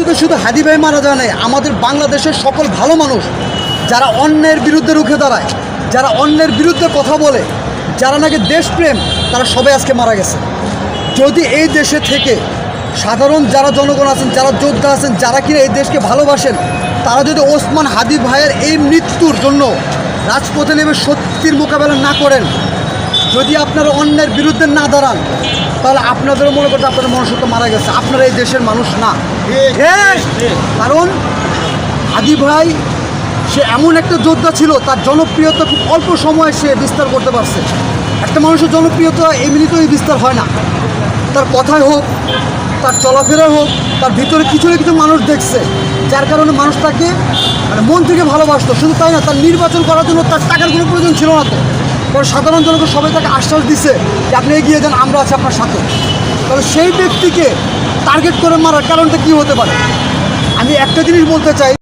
মৃত্যুতে শুধু হাদি ভাই মারা যায় নাই, আমাদের বাংলাদেশের সকল ভালো মানুষ, যারা অন্যের বিরুদ্ধে রুখে দাঁড়ায়, যারা অন্যের বিরুদ্ধে কথা বলে, যারা নাকি দেশপ্রেম, তারা সবাই আজকে মারা গেছে। যদি এই দেশে থেকে সাধারণ যারা জনগণ আছেন, যারা যোদ্ধা আছেন, যারা কিনা এই দেশকে ভালোবাসেন, তারা যদি ওসমান হাদি ভাইয়ের এই মৃত্যুর জন্য রাজপথে নেমে সত্যির মোকাবেলা না করেন, যদি আপনারা অন্যের বিরুদ্ধে না দাঁড়ান তাহলে আপনাদেরও মনে করতে আপনাদের মনুষ্যত্ব মারা গেছে। আপনারা এই দেশের মানুষ না। কারণ আদি ভাই সে এমন একটা যোদ্ধা ছিল তার জনপ্রিয়তা খুব অল্প সময়ে সে বিস্তার করতে পারছে। একটা মানুষের জনপ্রিয়তা এমনিতেই বিস্তার হয় না। তার কথায় হোক তার চলাফেরায় হোক তার ভিতরে কিছু না কিছু মানুষ দেখছে। যার কারণে মানুষ তাকে মানে মন থেকে ভালোবাসতো। শুধু তাই না তার নির্বাচন করার জন্য তার টাকার কোনো প্রয়োজন ছিল না তো। কারণ সাধারণ জনগণ সবাই তাকে আশ্বাস দিচ্ছে যে আপনি এগিয়ে যান, আমরা আছি আপনার সাথে। তবে সেই ব্যক্তিকে টার্গেট করে মারার কারণটা কী হতে পারে? আমি একটা জিনিস বলতে চাই।